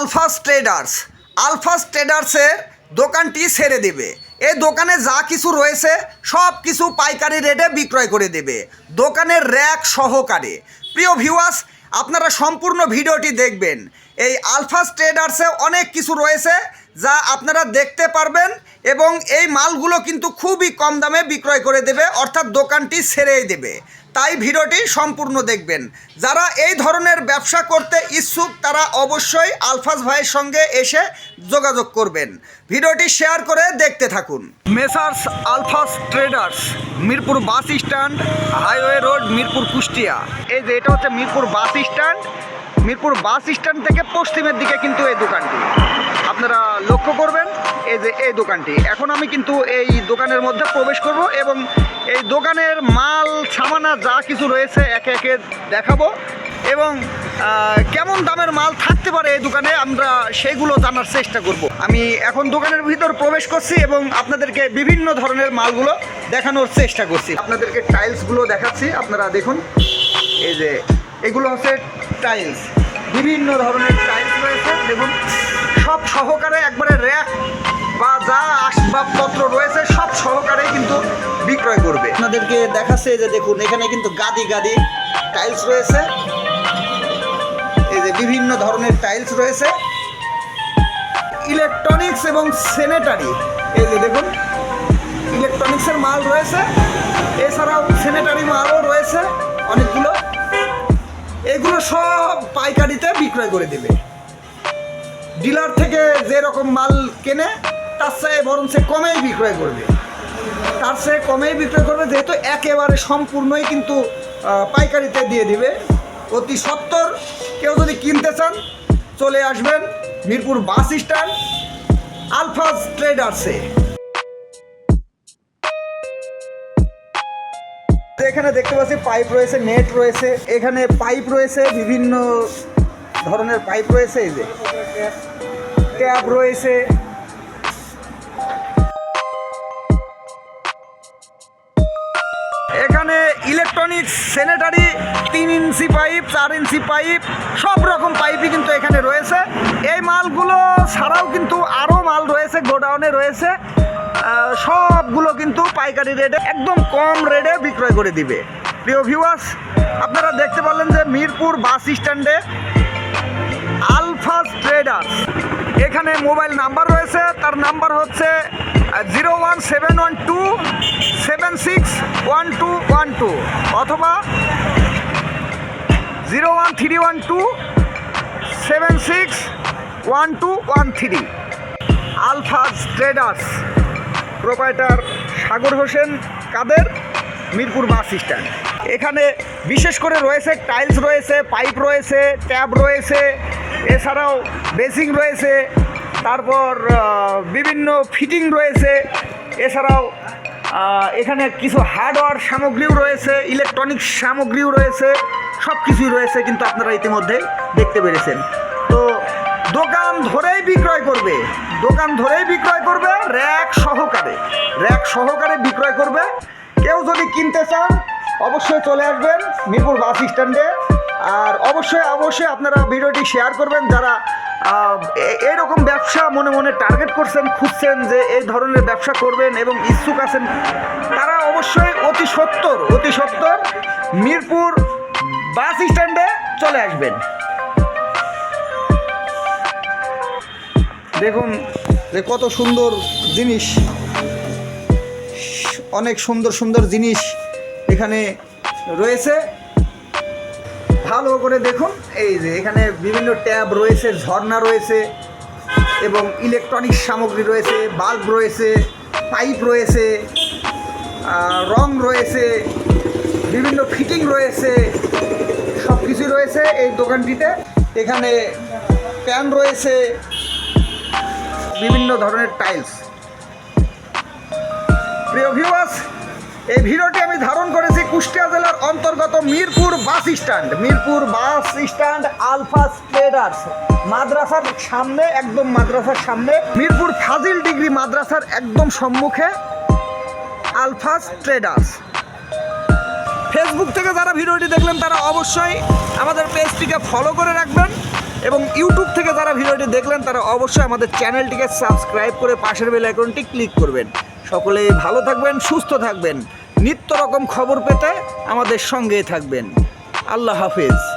Alphas traders alphas ট্রেডার্সের দোকানটি ছেড়ে দেবে। এই দোকানে যা কিছু রয়েছে, সব কিছু পাইকারি রেটে বিক্রয় করে দেবে। দোকানের র্যাক সহকারে। প্রিয় ভিউয়ার্স আপনারা সম্পূর্ণ ভিডিওটি দেখবেন। এই আলফাস ট্রেডার্সে অনেক কিছু রয়েছে যা আপনারা দেখতে পারবেন এবং এই মালগুলো কিন্তু খুবই কম দামে বিক্রয় করে দেবে, অর্থাৎ দোকানটি ছেড়েই দেবে। তাই ভিডিওটি সম্পূর্ণ দেখবেন। যারা এই ধরনের ব্যবসা করতে ইচ্ছুক, তারা অবশ্যই আলফাজ ভাইয়ের সঙ্গে এসে যোগাযোগ করবেন। ভিডিওটি শেয়ার করে দেখতে থাকুন। Messrs Alfas traders, Mirpur bus stand, highway road, Mirpur Kushtia. এই যে, এটা হচ্ছে Mirpur bus stand. Mirpur bus stand থেকে পশ্চিমের দিকে কিন্তু এই দোকানটি। আপনারা লক্ষ্য করবেন, এই যে এই দোকানটি। এখন আমি কিন্তু এই দোকানের মধ্যে প্রবেশ করব এবং এই দোকানের মাল, সামানা, যা কিছু রয়েছে একে একে দেখাবো। এবং কেমন দামের মাল থাকতে পারে এই দোকানে আমরা সেইগুলো জানার চেষ্টা করব। আমি এখন দোকানের ভিতর প্রবেশ করছি এবং আপনাদেরকে বিভিন্ন ধরনের মালগুলো দেখানোর চেষ্টা করছি। আপনাদেরকে টাইলসগুলো দেখাচ্ছি, আপনারা দেখুন। এই যে, এগুলো হচ্ছে টাইলস। বিভিন্ন ধরনের টাইলস রয়েছে, দেখুন। সব সহকারে একবারে র্যাক বা যা আসবাবপত্র রয়েছে, সব সহকারে কিন্তু বিক্রয় করবে। আপনাদেরকে দেখাচ্ছে যে দেখুন, এখানে কিন্তু গাদি গাদি টাইলস রয়েছে। এই যে বিভিন্ন ধরনের টাইলস রয়েছে। ইলেকট্রনিক্স এবং স্যানিটারি এই যে দেখুন ইলেকট্রনিক্সের মাল রয়েছে। এছাড়াও স্যানিটারি মালও রয়েছে অনেকগুলো। এগুলো সব পাইকারিতে বিক্রয় করে দেবে। ডিলার থেকে যে রকম মাল কেনে, তার চেয়ে বরং সে কমেই বিক্রয় করবে। তার চেয়ে কমেই বিক্রয় করবে, যেহেতু একেবারে সম্পূর্ণই কিন্তু পাইকারিতে দিয়ে দিবে। অতি সত্তর, কেউ যদি কিনতে চান, চলে আসবেন মিরপুর বাস স্ট্যান্ড আলফাজ ট্রেডার্সে। এখানে দেখতে পাচ্ছি পাইপ রয়েছে, নেট রয়েছে, এখানে পাইপ রয়েছে বিভিন্ন ধরনের পাইপ রয়েছে এই যে। ট্যাব রয়েছে। এখানে ইলেকট্রনিক্স স্যানিটারি তিন ইঞ্চি পাইপ চার ইঞ্চি পাইপ সব রকম পাইপই কিন্তু এখানে রয়েছে। এই মালগুলো ছাড়াও কিন্তু আরও মাল রয়েছে, গোডাউনে রয়েছে। সবগুলো কিন্তু পাইকারি রেটে একদম কম রেটে বিক্রয় করে দিবে। প্রিয় ভিউয়ার্স আপনারা দেখতে পারলেন যে মিরপুর বাস স্ট্যান্ডে আলফাস ট্রেডার্স এখানে মোবাইল নাম্বার রয়েছে, তার নাম্বার হচ্ছে zero one seven one two seven six one two one two অথবা zero one three one two seven six one two one three. Alfaz traders proprietor Sagar Hossain কাদের? Mirpur bus stand. এখানে বিশেষ করে রয়েছে tiles রয়েছে, pipe রয়েছে, tab রয়েছে এছাড়াও basin রয়েছে, তারপর বিভিন্ন ফিটিং রয়েছে, এছাড়াও এখানে কিছু হার্ডওয়্যার সামগ্রীও রয়েছে, ইলেকট্রনিক্স সামগ্রীও রয়েছে সব কিছুই রয়েছে কিন্তু আপনারা ইতিমধ্যে দেখতে পেরেছেন। তো দোকান ধরেই বিক্রয় করবে, দোকান ধরেই বিক্রয় করবে, র্যাক সহকারে র্যাক সহকারে বিক্রয় করবে। কেউ যদি কিনতে চান, অবশ্যই চলে আসবেন মিরপুর বাস স্ট্যান্ডে। আর অবশ্যই অবশ্যই আপনারা ভিডিওটি শেয়ার করবেন। যারা আহ, এ- এইরকম ব্যবসা মনে মনে টার্গেট করছেন খুঁজছেন যে এই ধরনের ব্যবসা করবেন এবং ইচ্ছুক আছেন তারা অবশ্যই অতি সত্তর অতি সত্তর মিরপুর বাস স্ট্যান্ডে চলে আসবেন। দেখুন যে কত সুন্দর জিনিস অনেক সুন্দর সুন্দর জিনিস এখানে রয়েছে। ভালো করে দেখুন। এই যে এখানে বিভিন্ন ট্যাব রয়েছে, ঝর্ণা রয়েছে এবং ইলেকট্রনিক সামগ্রী রয়েছে বাল্ব রয়েছে পাইপ রয়েছে রং রয়েছে, বিভিন্ন ফিটিং রয়েছে সব কিছুই রয়েছে এই দোকানটিতে। এখানে প্যান রয়েছে, বিভিন্ন ধরনের টাইলস প্রিয় ভিউয়ার্স এই ভিডিওটি আমি ধারণ করেছি কুষ্টিয়া জেলার অন্তর্গত Mirpur bus stand. Mirpur bus stand Alfas traders মাদ্রাসার সামনে, একদম মাদ্রাসার সামনে, মিরপুর ফাজিল ডিগ্রি মাদ্রাসার একদম সম্মুখে আলফাস ট্রেডার্স ফেসবুক থেকে যারা ভিডিওটি দেখলেন, তারা অবশ্যই আমাদের পেজটিকে ফলো করে রাখবেন এবং ইউটিউব থেকে যারা ভিডিওটি দেখলেন, তারা অবশ্যই আমাদের চ্যানেলটিকে সাবস্ক্রাইব করে পাশের বেল আইকনটি ক্লিক করবেন। সকলেই ভালো থাকবেন, সুস্থ থাকবেন। নিত্য রকম খবর পেতে আমাদের সঙ্গেই থাকবেন। আল্লাহ হাফিজ।